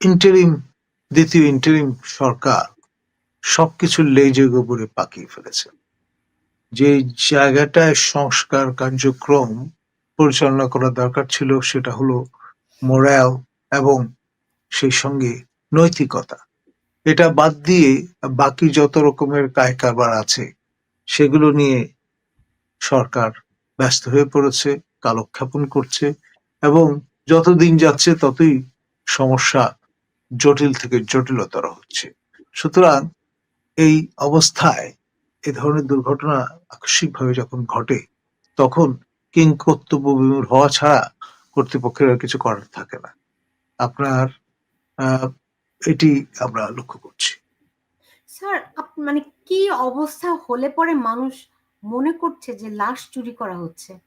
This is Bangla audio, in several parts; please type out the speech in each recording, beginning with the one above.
ইন্টারিম, দ্বিতীয় ইন্টারিম সরকার সবকিছু লেজে গোবরে পাকিয়ে ফেলেছে। যে জায়গাটায় সংস্কার কার্যক্রম পরিচালনা করা দরকার ছিল সেটা হলো মোরাল এবং সেই সঙ্গে নৈতিকতা। এটা বাদ দিয়ে বাকি যত রকমের কায় কারবার আছে, সেগুলো নিয়ে সরকার ব্যস্ত হয়ে পড়েছে, কালক্ষেপণ করছে এবং যতদিন যাচ্ছে ততই সমস্যা জটিল থেকে জটিলতর হচ্ছে। সুতরাং এই অবস্থায় এ ধরনের দুর্ঘটনা আকস্মিকভাবে যখন ঘটে তখন কিং কর্তব্য বিমূর হওয়া ছাড়া কর্তৃপক্ষের আর কিছু করার থাকে না। আপনার এটি আমরা লক্ষ্য করছি। স্যার মানে কি অবস্থা হলে পরে মানুষ মনে করছে যে লাশ চুরি করা হচ্ছে?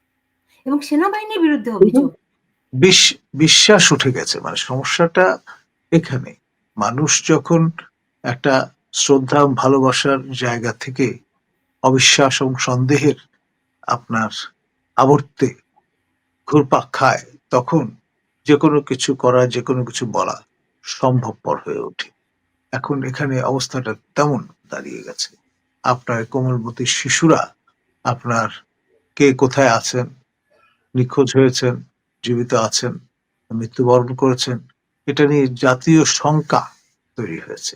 এবং সেনাবাহিনীর বিরুদ্ধে অভিযোগ? বিশ- বিশ্বাস উঠে গেছে। মানে সমস্যাটা এখানে মানুষ যখন একটা শ্রদ্ধা ভালোবাসার জায়গা থেকে অবিশ্বাস এবং সন্দেহের আপনার আবর্তে ঘুরপাক খায়, তখন যে কোনো কিছু করা যে কোনো কিছু বলা সম্ভবপর হয়ে ওঠে। এখন এখানে অবস্থাটা তেমন দাঁড়িয়ে গেছে। আপনার কোমলমতি শিশুরা আপনার কে কোথায় আছেন, নিখোঁজ হয়েছেন, জীবিত আছেন, মৃত্যুবরণ করেছেন এটা নিয়ে জাতীয় শঙ্কা তৈরি হয়েছে।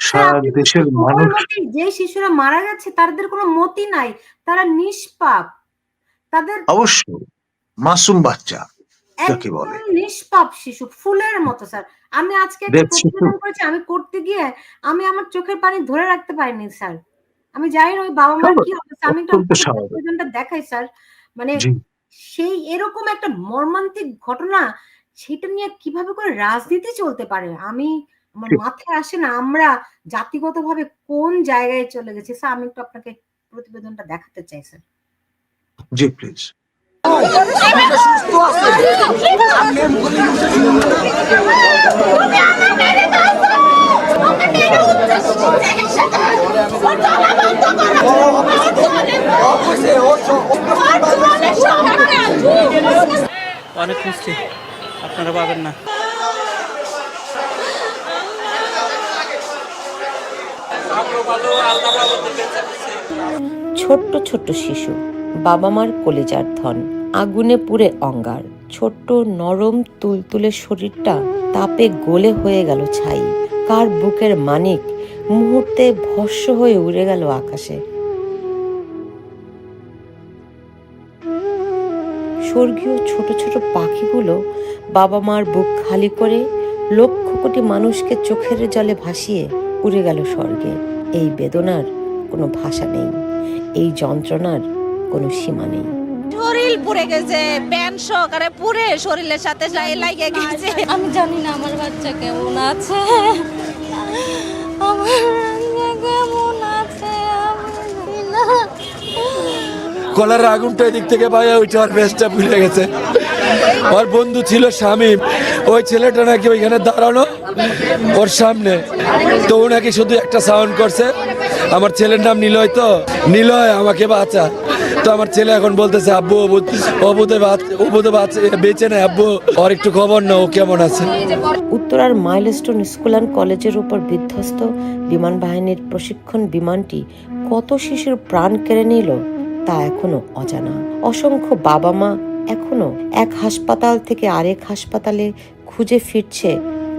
সারা দেশের মানুষ যে শিশুরা মারা গেছে তাদের কোনো মতি নাই। তারা নিষ্পাপ। তাদের অবশ্যই। মাসুম বাচ্চা যাকে বলে। নিষ্পাপ শিশু ফুলের মতো স্যার। আমি আজকে। প্রতিবেদন করেছি আমি করতে গিয়ে আমি আমার চোখের পানি ধরে রাখতে পারিনি স্যার। আমি জানি না ওই বাবা মার কি অবস্থা। আমি। প্রতিবেদনটা দেখাই স্যার। মানে সেই এরকম একটা মর্মান্তিক ঘটনা সেটা নিয়ে কীভাবে করে রাজনীতি চলতে পারে? আমি আমার মাথায় আসে না আমরা জাতিগতভাবে কোন জায়গায় চলে গেছি? স্যার আমি একটু আপনাকে প্রতিবেদনটা দেখাতে চাই স্যার। জি প্লিজ অনেক খুঁজছি আপনারা পাবেন না। ছোট্ট ছোট্ট শিশু বাবা মার কলেজার ধন, আগুনে পুড়ে অঙ্গার, ছোট্ট নরম তুলতুলে শরীরটা তাপে গলে হয়ে গেল ছাই। কার বুকের মানিক মুহূর্তে ভস্য হয়ে উড়ে গেল আকাশে। স্বর্গীয় ছোট ছোট পাখিগুলো বাবা মার বুক খালি করে লক্ষ কোটি মানুষকে চোখের জলে ভাসিয়ে উড়ে গেল স্বর্গে। এই বেদনার কোনো ভাষা নেই এই যন্ত্রণার কোনো সীমা নেই। শরীর পুড়ে গেছে প্যান্ট সহকারে পুড়ে শরীরের সাথে লাগে গেছে। আমি জানি না আমার বাচ্চা কেমন আছে। কলার আগুনটা এদিক থেকে পাইয়া ওইটা আর বেশটা ভুলে গেছে। ওর বন্ধু ছিল স্বামী ওই ছেলেটা নাকি ওইখানে দাঁড়ানো ওর সামনে। তো ও নাকি শুধু একটা সাউন্ড করছে। আমার ছেলের নাম নিলয় তো। নিলয়, আমাকে বাঁচা। তো আমার ছেলে এখন বলতেছে, আব্বু অবু- অবুতে বাঁচ- নেই আব্বু। ওর একটু খবর না ও কেমন আছে? উত্তরার মাইলস্টোন স্কুল অ্যান্ড কলেজের উপর বিধ্বস্ত বিমান বাহিনীর প্রশিক্ষণ বিমানটি কত শিশুর প্রাণ কেড়ে নিল? তা এখনও অজানা। অসংখ্য বাবা মা এখনও এক হাসপাতাল থেকে আরেক হাসপাতালে খুঁজে ফিরছে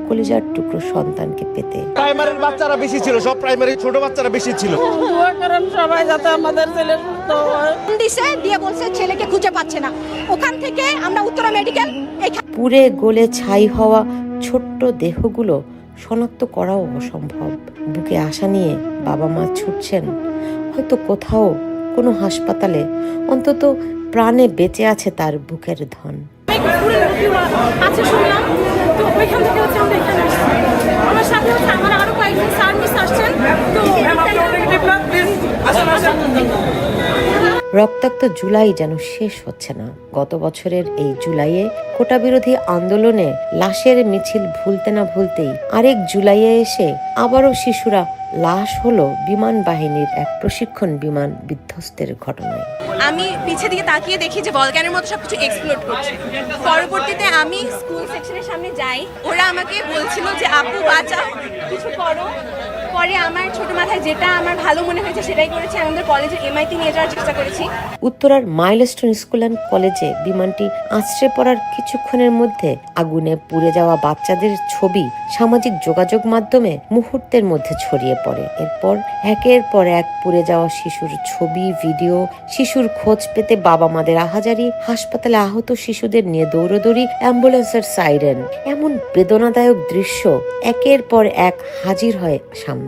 কলিজার টুকরো সন্তানকে পেতে। প্রাইমারির বাচ্চারা বেশি ছিল সব প্রাইমারি ছোট বাচ্চারা বেশি ছিল। দোয়া করেন সবাই যাতে আমাদের ছেলে সুস্থ হয়। দিছে দিয়ে বলছে ছেলেকে খুঁজে পাচ্ছে না। ওখান থেকে আমরা উত্তরা মেডিকেল পুড়ে গলে ছাই হওয়া ছোট্ট দেহগুলো শনাক্ত করাও অসম্ভব। বুকে আশা নিয়ে বাবা মা ছুটছেন। হয়তো কোথাও কোনো হাসপাতালে অন্তত প্রাণে বেঁচে আছে তার বুকের ধন। আচ্ছা শুনলাম। তো ওইখান থেকে হচ্ছে আমরা এখানে আসছি আমার সাথে হচ্ছে আমার আরও কয়েকজন স্যার মিস আসছেন তো রক্তাক্ত জুলাই যেন শেষ হচ্ছে না। গত বছরের এই জুলাইয়ে কোটা বিরোধী আন্দোলনে লাশের মিছিল ভুলতে না ভুলতেই আরেক জুলাইয়ে এসে আবারও শিশুরা লাশ হলো বিমান বাহিনীর এক প্রশিক্ষণ বিমান বিধ্বস্তের ঘটনায়। আমি পিছে দিকে তাকিয়ে দেখি যে বলক্যানের মতো সবকিছু এক্সপ্লোর করছে। পরবর্তীতে আমি স্কুল সেকশনের সামনে যাই। ওরা আমাকে বলছিল যে, আপু, বাঁচাও, কিছু করো। পরে আমার ছোট মাথায় যেটা আমার ভালো মনে হয়েছে সেটাই করেছি। আমাদের কলেজের এমআইটি নিয়ে যাওয়ার চেষ্টা করেছি। উত্তরার মাইলস্টোন স্কুল অ্যান্ড কলেজে বিমানটি আশ্রে পড়ার কিছুক্ষণের মধ্যে আগুনে পুড়ে যাওয়া বাচ্চাদের ছবি সামাজিক যোগাযোগ মাধ্যমে মুহূর্তের মধ্যে ছড়িয়ে পড়ে। এরপর একের পর এক পুড়ে যাওয়া শিশুর ছবি, ভিডিও, শিশুর খোঁজ পেতে বাবা মাদের আহাজারি, হাসপাতালে আহত শিশুদের নিয়ে দৌড়দৌড়ি, অ্যাম্বুলেন্সের সাইরেন। এমন বেদনাদায়ক দৃশ্য একের পর এক হাজির হয় সামনে।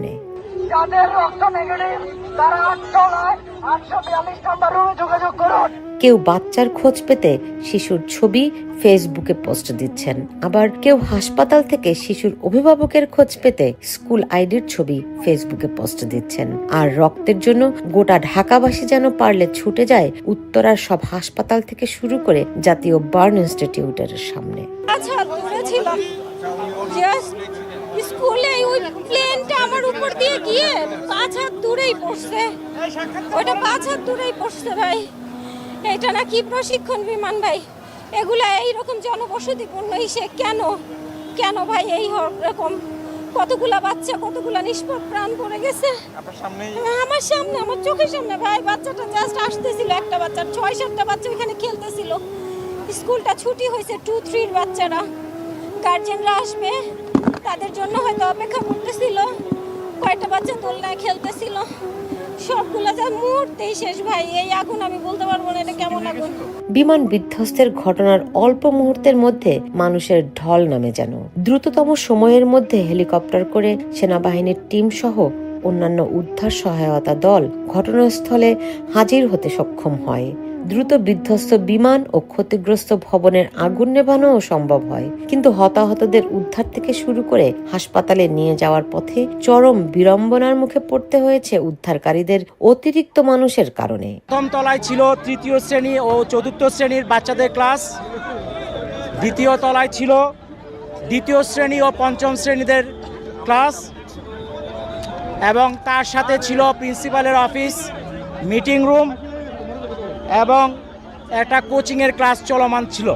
করুন। কেউ বাচ্চার খোঁজ পেতে শিশুর ছবি ফেসবুকে পোস্ট দিচ্ছেন। আবার কেউ হাসপাতাল থেকে শিশুর অভিভাবকের খোঁজ পেতে স্কুল আইডির ছবি ফেসবুকে পোস্ট দিচ্ছেন। আর রক্তের জন্য গোটা ঢাকাবাসী যেন পারলে ছুটে যায় উত্তরার সব হাসপাতাল থেকে শুরু করে জাতীয় বার্ন ইনস্টিটিউটের সামনে। আচ্ছা স্কুলে প্লেনটা আমার উপর দিয়ে গিয়ে পাঁচ হাত দূরেই পড়ছে। ওটা পাঁচ হাত দূরেই পড়ছে ভাই। এটা নাকি প্রশিক্ষণ বিমান ভাই। এগুলা এইরকম জনবসতিপূর্ণ ইসে কেন? কেন ভাই এই রকম? কতগুলা বাচ্চা কতগুলা নিষ্পাপ প্রাণ পড়ে গেছে? আমার সামনে আমার চোখের সামনে ভাই বাচ্চাটা জাস্ট আসতেছিল একটা বাচ্চা ছয় সাতটা বাচ্চা ওখানে খেলতেছিল। স্কুলটা ছুটি হয়েছে টু থ্রির বাচ্চারা। গার্জেনরা আসবে তাদের জন্য হয়তো অপেক্ষা করতেছিল। কয়েকটা বাচ্চা দোলনায় খেলতেছিল। সবগুলো যা মুহূর্তেই শেষ, ভাই। এই আগুন, আমি বলতে পারব না এটা কেমন আগুন। বিমান বিধ্বস্তের ঘটনার অল্প মুহূর্তের মধ্যে মানুষের ঢল নামে যেন। দ্রুততম সময়ের মধ্যে হেলিকপ্টার করে সেনাবাহিনীর টিম সহ অন্যান্য উদ্ধার সহায়তা দল ঘটনাস্থলে হাজির হতে সক্ষম হয়। দ্রুত বিধ্বস্ত বিমান ও ক্ষতিগ্রস্ত ভবনের আগুন নেভানোও সম্ভব হয়। কিন্তু হতাহতদের উদ্ধার থেকে শুরু করে হাসপাতালে নিয়ে যাওয়ার পথে চরম বিড়ম্বনার মুখে পড়তে হয়েছে উদ্ধারকারীদের অতিরিক্ত মানুষের কারণে। প্রথম তলায় ছিল তৃতীয় শ্রেণি ও চতুর্থ শ্রেণির বাচ্চাদের ক্লাস। দ্বিতীয় তলায় ছিল দ্বিতীয় শ্রেণি ও পঞ্চম শ্রেণীদের ক্লাস। এবং তার সাথে ছিল প্রিন্সিপালের অফিস, মিটিং রুম এবং একটা কোচিংয়ের ক্লাস চলমান ছিল।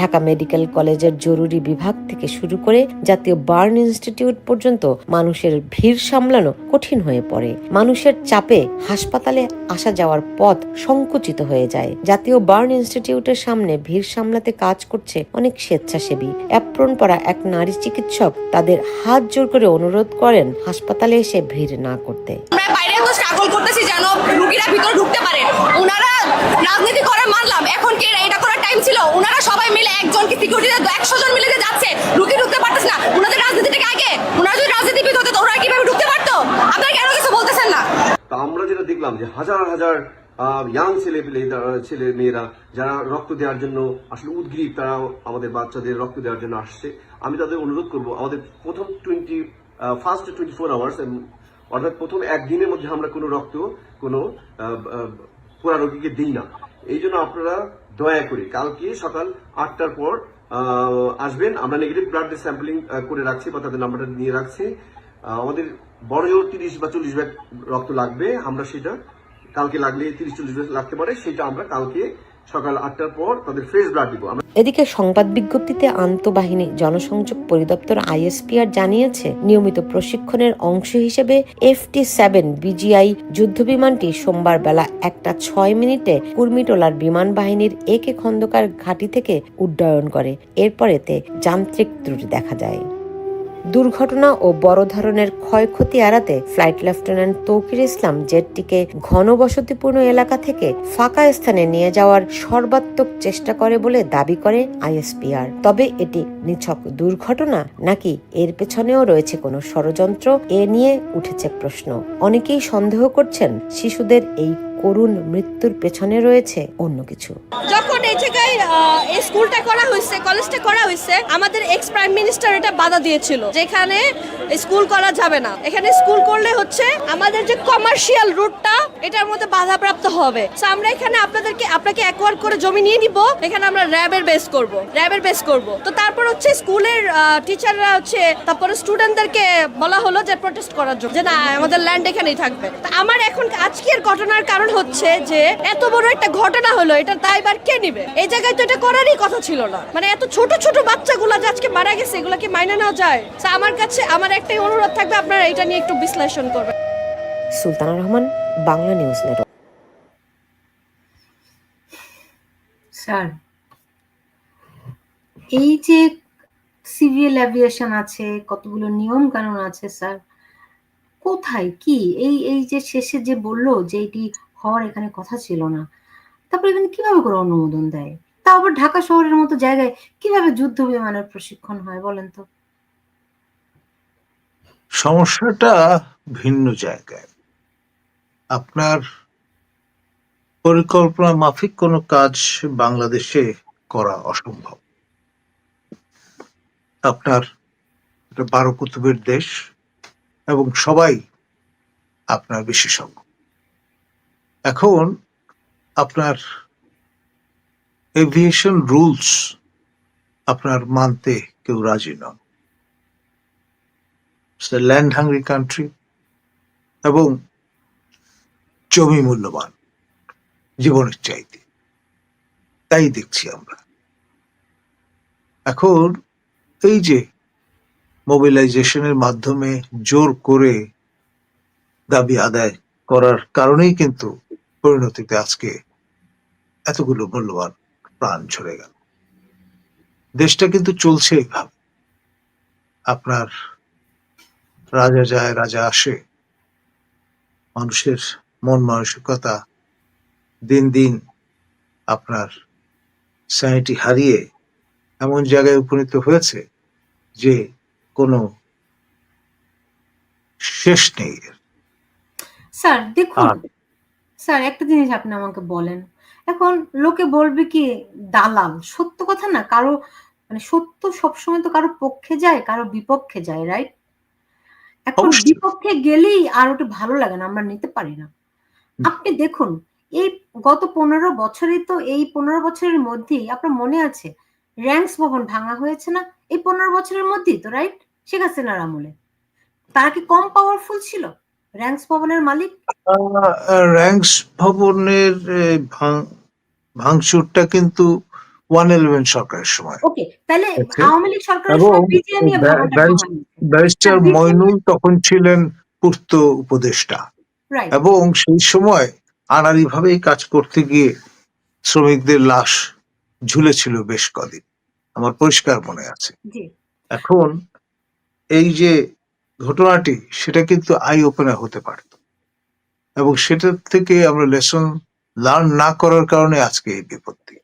ঢাকা মেডিকেল কলেজের জরুরি বিভাগ থেকে শুরু করে জাতীয় বার্ন ইনস্টিটিউট পর্যন্ত মানুষের ভিড় সামলানো কঠিন হয়ে পড়ে। মানুষের চাপে হাসপাতালে আসা যাওয়ার পথ সংকুচিত হয়ে যায়। জাতীয় বার্ন ইনস্টিটিউটের সামনে ভিড় সামলাতে কাজ করছে অনেক স্বেচ্ছাসেবী। অ্যাপ্রন পরা এক নারী চিকিৎসক তাদের হাত জোর করে অনুরোধ করেন হাসপাতালে এসে ভিড় না করতে। এত স্ট্রাগল করতেছি যেন রুগীরা ভিতরে ঢুকতে পারে। ওনারা রাজনীতি করে মানলাম। এখন কি এটা করার টাইম ছিল? ওনারা সবাই মিলে একজনকে সিকিউরিটি একশো জন মিলে যাচ্ছে, রুগী ঢুকতে পারতেছে না। ওনাদের রাজনীতিটাকে আগে? ওনারা যদি রাজনীতিবিদ হতো ওরা কীভাবে ঢুকতে পারতো? আপনারা কেন কিছু বলতেছেন না? আমরা যেটা দেখলাম যে হাজার হাজার ইয়াং ছেলে ছেলে মেয়েরা যারা রক্ত দেওয়ার জন্য আসলে উদ্গ্রীব তারা আমাদের বাচ্চাদের রক্ত দেওয়ার জন্য আসছে। আমি তাদের অনুরোধ করব, আমাদের প্রথম twenty first twenty four hours অর্থাৎ প্রথম একদিনের মধ্যে আমরা কোনো রক্ত, কোনো পোড়া রোগীকে দিই না। এই জন্য আপনারা দয়া করে কালকে সকাল আটটার পর আসবেন। আমরা নেগেটিভ ব্লাড স্যাম্পলিং করে রাখছি বা তাদের নাম্বারটা নিয়ে রাখছি। আমাদের বড় জোর তিরিশ বা চল্লিশ ব্যাগ রক্ত লাগবে। আমরা সেটা কালকে লাগলে তিরিশ চল্লিশ ব্যাগ লাগতে পারে। সেটা আমরা কালকে সকাল আটটার পর তাদের ফ্রেশ ব্লাড দিব। এদিকে সংবাদ বিজ্ঞপ্তিতে আন্তঃবাহিনী জনসংযোগ পরিদপ্তর আইএসপিআর জানিয়েছে, নিয়মিত প্রশিক্ষণের অংশ হিসেবে এফটি সেভেন বিজিআই যুদ্ধবিমানটি সোমবার বেলা একটা ছয় মিনিটে কুর্মিটোলার বিমান বাহিনীর একে খন্দকার ঘাঁটি থেকে উড্ডয়ন করে। এরপর এতে যান্ত্রিক ত্রুটি দেখা যায়। দুর্ঘটনা ও বড় ধরনের ক্ষয়ক্ষতি এড়াতে ফ্লাইট লেফটেন্যান্ট তৌকির ইসলাম জেটটিকে ঘনবসতিপূর্ণ এলাকা থেকে ফাঁকা স্থানে নিয়ে যাওয়ার সর্বাত্মক চেষ্টা করে বলে দাবি করে আইএসপিআর। তবে এটি নিছক দুর্ঘটনা নাকি এর পেছনেও রয়েছে কোনো ষড়যন্ত্র, এ নিয়ে উঠেছে প্রশ্ন। অনেকেই সন্দেহ করছেন, শিশুদের এই করুণ মৃত্যুর পেছনে রয়েছে অন্য কিছু। যখন এই জায়গায় এই স্কুলটা করা হয়েছে, কলেজটা করা হয়েছে, আমাদের এক্স প্রাইম মিনিস্টার এটা বাধা দিয়েছিল, যেখানে স্কুল করা যাবে না। এখানে স্কুল করলে হচ্ছে আমাদের যে কমার্শিয়াল রুটটা এটার মধ্যে বাধাপ্রাপ্ত হবে। So, আমরা এখানে আপনাদেরকে, আপনাকে অ্যাকোয়ার করে জমি নিয়ে নিব, এখানে আমরা র্যাবের বেস করব র্যাবের বেস করব। তো তারপর হচ্ছে স্কুলের টিচাররা হচ্ছে, তারপরে স্টুডেন্টদেরকে বলা হলো যে প্রোটেস্ট করার জন্য, যে না, আমাদের ল্যান্ড এখানেই থাকবে। তা আমার এখন আজকের ঘটনার কারণ হচ্ছে যে, এত বড় একটা ঘটনা হলো, এটা দায়বার কে নিবে? এই জায়গায় তো এটা করারই কথা ছিল না। মানে এত ছোট ছোট বাচ্চাগুলো যে আজকে মারা গেছে এগুলো কি মাইনে নেওয়া যায়? তা আমার কাছে আমার একটাই অনুরোধ থাকবে আপনারা এটা নিয়ে একটু বিশ্লেষণ করবেন। Sultana Rahman Bangla news network. Sir এই যে সিভিল অ্যাভিয়েশন আছে কতগুলো নিয়ম কানুন আছে স্যার কোথায় কি? এই এই যে শেষে যে বলল যে এটি হওয়ার এখানে কথা ছিল না তারপরে এখানে কীভাবে করে অনুমোদন দেয়? তা আবার ঢাকা শহরের মতো জায়গায় কীভাবে যুদ্ধ বিমানের প্রশিক্ষণ হয় বলেন তো? সমস্যাটা ভিন্ন জায়গায়। আপনার পরিকল্পনা মাফিক কোনো কাজ বাংলাদেশে করা অসম্ভব। আপনার বারো কুতুবের দেশ এবং সবাই আপনার বিশেষজ্ঞ। এখন আপনার এভিয়েশন রুলস আপনার মানতে কেউ রাজি নন। ল্যান্ড হাংরি কান্ট্রি এবং জমি মূল্যবান, জীবনের চাইতে। তাই দেখছি আমরা। এখন এই যে মোবিলাইজেশনের মাধ্যমে জোর করে দাবি আদায় করার কারণেই কিন্তু পরিণতিতে আজকে এতগুলো মূল্যবান প্রাণ ঝরে গেল। দেশটা কিন্তু চলছে এইভাবে। আপনার রাজা যায় রাজা আসে। মানুষের মন মানসিকতা দিন দিন আপনার স্যানিটি হারিয়ে এমন জায়গায় উপনীত হয়েছে যে কোনো শেষ নেই স্যার দেখুন স্যার একটা জিনিস আপনি আমাকে বলেন। এখন লোকে বলবে কি দালাল? সত্য কথা না? কারও মানে সত্য সবসময় তো কারও পক্ষে যায় কারও বিপক্ষে যায় রাইট এখন বিপক্ষে গেলেই আর ওটা ভালো লাগে না আমরা নিতে পারি না। আপনি দেখুন এই গত পনেরো বছরে তো এই পনেরো বছরের মধ্যেই আপনার মনে আছে র্যাঙ্কস ভবন ভাঙা হয়েছে না? এই পনেরো বছরের মধ্যেই তো রাইট শেখ হাসিনার আমলে। তারা কি কম পাওয়ারফুল ছিল? র্যাঙ্কস ভবনের মালিক? র্যাঙ্কস ভবনের ভাঙচুরটা কিন্তু ওয়ান ইলেভেন সরকারের সময়। ওকে তাহলে আচ্ছা। আওয়ামী লীগ সরকারের ব্যারিস্টার মইনুল তখন ছিলেন পূর্ত উপদেষ্টা। এবং সেই সময় আনারি ভাবেই কাজ করতে গিয়ে শ্রমিকদের লাশ ঝুলেছিল বেশ কদিন। আমার পরিষ্কার মনে আছে। এখন এই যে ঘটনাটি, সেটা কিন্তু আই ওপেনার হতে পারত। এবং সেটার থেকে আমরা লেসন লার্ন না করার কারণে আজকে এই বিপত্তি।